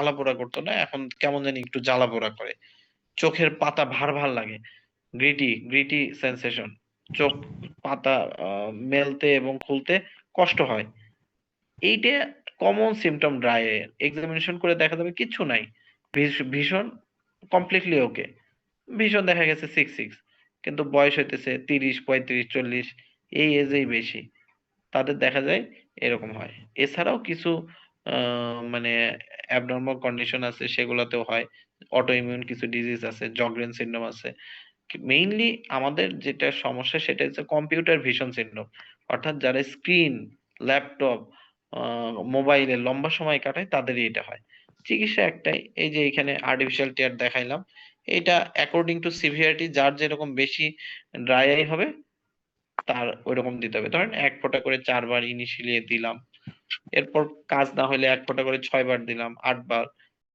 জ্বালা পোড়া করতো না, এখন কেমন জানি একটু জ্বালা পোড়া করে। চোখের পাতা ভার ভার লাগে। গ্রিটি গ্রিটি সেন্সেশন চোখ পাতা মেলতে এবং খুলতে কষ্ট হয়। এইটা কমন সিমটম ড্রাই এক্সামিনেশন করে দেখা যাবে কিচ্ছু নাই। ভীষণ কমপ্লিটলি ওকে ভীষণ দেখা গেছে সিক্স সিক্স কিন্তু বয়স হইতেছে তিরিশ, পঁয়ত্রিশ, চল্লিশ, এই এজেই বেশি। তাদের দেখা যায় এরকম হয়। এছাড়াও কিছু মানে অ্যাবনর্মাল কন্ডিশন আছে, সেগুলোতেও হয়। অটো ইমিউন কিছু ডিজিজ আছে জগরেন সিনড্রোম আছে। মেইনলি আমাদের যেটা সমস্যা সেটা হচ্ছে কম্পিউটার ভিশন সিনড্রোম অর্থাৎ যারা স্ক্রিন ল্যাপটপ মোবাইলে লম্বা সময় কাটায়, তাদেরই এটা হয়। চিকিৎসা একটাই, এই যে এখানে আর্টিফিশিয়াল টিয়ার দেখাইলাম, এটা অ্যাকর্ডিং টু সিভিয়ারিটি যার যেরকম বেশি ড্রাই আই হবে, তার ওইরকম দিতে হবে। ধরেন এক ফোঁটা করে চারবার ইনিশিয়ালি দিলাম এরপর কাজ না হলে এক ফোঁটা করে ছয়বার দিলাম আটবার।